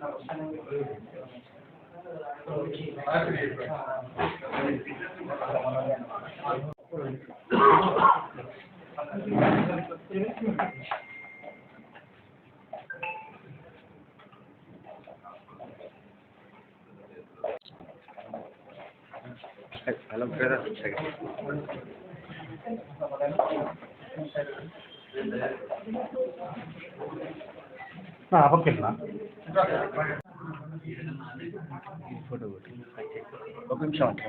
Hello, brother. ஆ ஓகேங்களா photo ఒకటి ఒక నిమిషం అంటే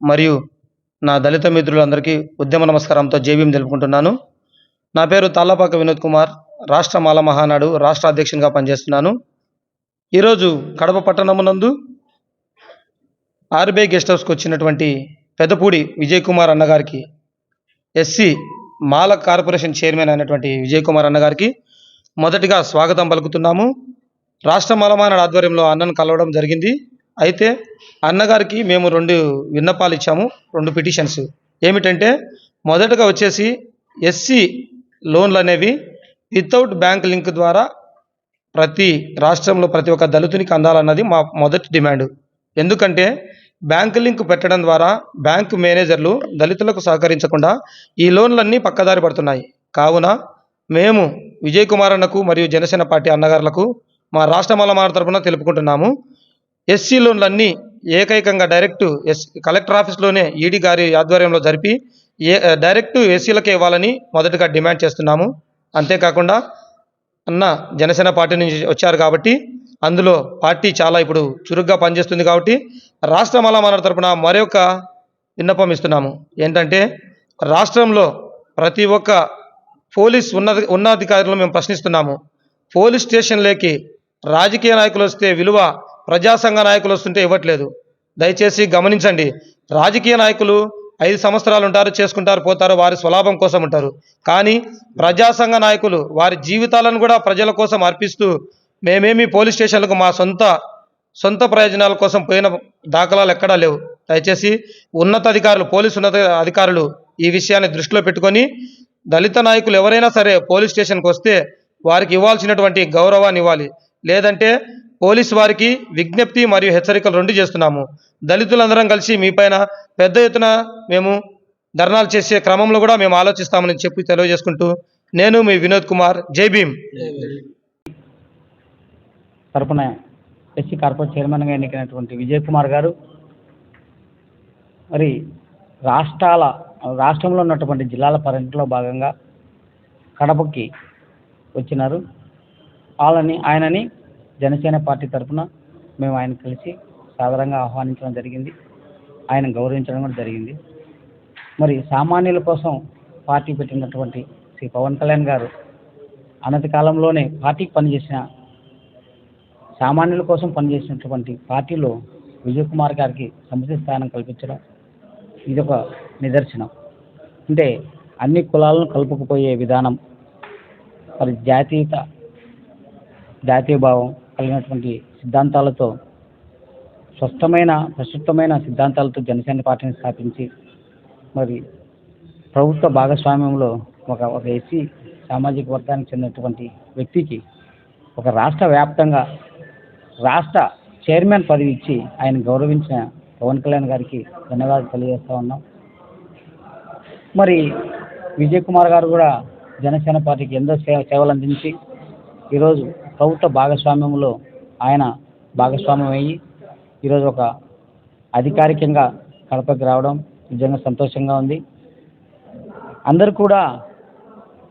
మరియు నా దళిత మిత్రులందరికీ ఉద్యమ నమస్కారంతో జేబీఎం తెలుపుకుంటున్నాను. నా పేరు తాళ్ళపాక వినోద్ కుమార్ రాష్ట్ర మాల మహానాడు రాష్ట్ర అధ్యక్షునిగా పనిచేస్తున్నాను. ఈరోజు కడప పట్టణమునందు ఆర్బీఐ గెస్ట్ హౌస్కి వచ్చినటువంటి పెదపూడి విజయ్ కుమార్ అన్నగారికి ఎస్సీ మాల కార్పొరేషన్ చైర్మన్ అయినటువంటి విజయ్ కుమార్ అన్నగారికి మొదటిగా స్వాగతం పలుకుతున్నాము. రాష్ట్ర మాలమానాడు ఆధ్వర్యంలో అన్నను కలవడం జరిగింది. అయితే అన్నగారికి మేము రెండు విన్నపాలు ఇచ్చాము రెండు పిటిషన్స్. ఏమిటంటే మొదటగా వచ్చేసి ఎస్సీ లోన్లు అనేవి వితౌట్ బ్యాంక్ లింక్ ద్వారా ప్రతి రాష్ట్రంలో ప్రతి ఒక్క దళితునికి అందాలన్నది మా మొదటి డిమాండ్. ఎందుకంటే బ్యాంక్ లింక్ పెట్టడం ద్వారా బ్యాంకు మేనేజర్లు దళితులకు సహకరించకుండా ఈ లోన్లన్నీ పక్కదారి పడుతున్నాయి. కావున మేము విజయ్ కుమార్ అన్నకు మరియు జనసేన పార్టీ అన్నగారులకు మా రాష్ట్ర మలమార్ తరపున తెలుపుకుంటున్నాము. ఎస్సీ లోన్లన్నీ ఏకైకంగా డైరెక్ట్ ఎస్ కలెక్టర్ ఆఫీస్లోనే ఈడీ గారి ఆధ్వర్యంలో జరిపి ఏ డైరెక్ట్ ఎస్సీలకే ఇవ్వాలని మొదటగా డిమాండ్ చేస్తున్నాము. అంతేకాకుండా అన్న జనసేన పార్టీ నుంచి వచ్చారు కాబట్టి అందులో పార్టీ చాలా ఇప్పుడు చురుగ్గా పనిచేస్తుంది కాబట్టి రాష్ట్ర మలమాన తరపున మరొక విన్నపం ఇస్తున్నాము. ఏంటంటే రాష్ట్రంలో ప్రతి ఒక్క పోలీస్ ఉన్నత ఉన్నతాధికారులను మేము ప్రశ్నిస్తున్నాము. పోలీస్ స్టేషన్లోకి రాజకీయ నాయకులు వస్తే విలువ ప్రజాసంఘ నాయకులు వస్తుంటే ఇవ్వట్లేదు. దయచేసి గమనించండి. రాజకీయ నాయకులు ఐదు సంవత్సరాలు ఉంటారు చేసుకుంటారు పోతారు వారి స్వలాభం కోసం ఉంటారు. కానీ ప్రజాసంఘ నాయకులు వారి జీవితాలను కూడా ప్రజల కోసం అర్పిస్తూ మేమేమి పోలీస్ స్టేషన్లకు మా సొంత సొంత ప్రయోజనాల కోసం పోయిన దాఖలాలు ఎక్కడా లేవు. దయచేసి ఉన్నత అధికారులు పోలీసు ఉన్నత అధికారులు ఈ విషయాన్ని దృష్టిలో పెట్టుకొని దళిత నాయకులు ఎవరైనా సరే పోలీస్ స్టేషన్కి వస్తే వారికి ఇవ్వాల్సినటువంటి గౌరవాన్ని ఇవ్వాలి. లేదంటే పోలీసు వారికి విజ్ఞప్తి మరియు హెచ్చరికలు రెండు చేస్తున్నాము. దళితులందరం కలిసి మీపైన పెద్ద ఎత్తున మేము ధర్నాలు చేసే క్రమంలో కూడా మేము ఆలోచిస్తామని చెప్పి తెలియజేసుకుంటూ నేను మీ వినోద్ కుమార్. జై భీమ్. తరపున ఎస్సీ కార్పొరేట్ చైర్మన్గా ఎన్నికైనటువంటి విజయ్ కుమార్ గారు మరి రాష్ట్రాల రాష్ట్రంలో ఉన్నటువంటి జిల్లాల పర్యటనలో భాగంగా కడపకి వచ్చినారు. వాళ్ళని ఆయనని జనసేన పార్టీ తరపున మేము ఆయన కలిసి సాధారణంగా ఆహ్వానించడం జరిగింది. ఆయన గౌరవించడం కూడా జరిగింది. మరి సామాన్యుల కోసం పార్టీ పెట్టినటువంటి శ్రీ పవన్ కళ్యాణ్ గారు అనతి కాలంలోనే పార్టీకి పనిచేసిన సామాన్యుల కోసం పనిచేసినటువంటి పార్టీలో విజయ్ కుమార్ గారికి సముచిత స్థానం కల్పించడం ఇది ఒక నిదర్శనం. అంటే అన్ని కులాలను కలుపుకుపోయే విధానం మరి జాతీయత జాతీయ భావం కలిగినటువంటి సిద్ధాంతాలతో స్పష్టమైన ప్రస్తుతమైన సిద్ధాంతాలతో జనసేన పార్టీని స్థాపించి మరి ప్రభుత్వ భాగస్వామ్యంలో ఒక ఒక ఎస్సీ సామాజిక వర్గానికి చెందినటువంటి వ్యక్తికి ఒక రాష్ట్ర వ్యాప్తంగా రాష్ట్ర చైర్మన్ పదవి ఇచ్చి ఆయన గౌరవించిన పవన్ కళ్యాణ్ గారికి ధన్యవాదాలు తెలియజేస్తూ ఉన్నాం. మరి విజయ్ కుమార్ గారు కూడా జనసేన పార్టీకి ఎంతో సేవ సేవలు అందించి ఈరోజు ప్రభుత్వ భాగస్వామ్యంలో ఆయన భాగస్వామ్యం అయ్యి ఈరోజు ఒక అధికారికంగా కడపకి రావడం నిజంగా సంతోషంగా ఉంది. అందరూ కూడా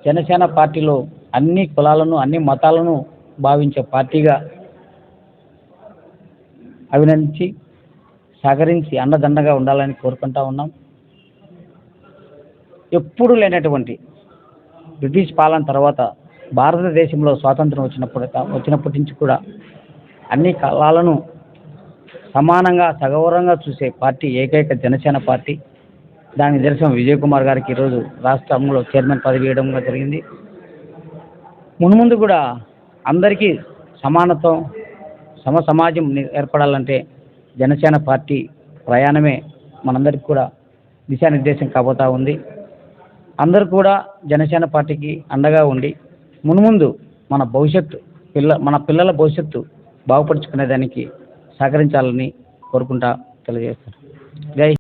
జనసేన పార్టీలో అన్ని కులాలను అన్ని మతాలను భావించే పార్టీగా అభినందించి సహకరించి అండదండగా ఉండాలని కోరుకుంటా ఉన్నాం. ఎప్పుడూ లేనటువంటి బ్రిటిష్ పాలన తర్వాత భారతదేశంలో స్వాతంత్రం వచ్చినప్పుడు వచ్చినప్పటి నుంచి కూడా అన్ని కులాలను సమానంగా సగౌరవంగా చూసే పార్టీ ఏకైక జనసేన పార్టీ. దాని నిదర్శనం విజయ్ కుమార్ గారికి ఈరోజు రాష్ట్రంలో చైర్మన్ పదవి ఇవ్వడం జరిగింది. మున్ముందు కూడా అందరికీ సమానత్వం సమ సమాజం ఏర్పడాలంటే జనసేన పార్టీ ప్రయాణమే మనందరికీ కూడా దిశానిర్దేశం కాబోతా ఉంది. అందరూ కూడా జనసేన పార్టీకి అండగా ఉండి మునుముందు మన భవిష్యత్తు పిల్ల మన పిల్లల భవిష్యత్తు బాగుపరుచుకునేదానికి సహకరించాలని కోరుకుంటా తెలియజేస్తాను జై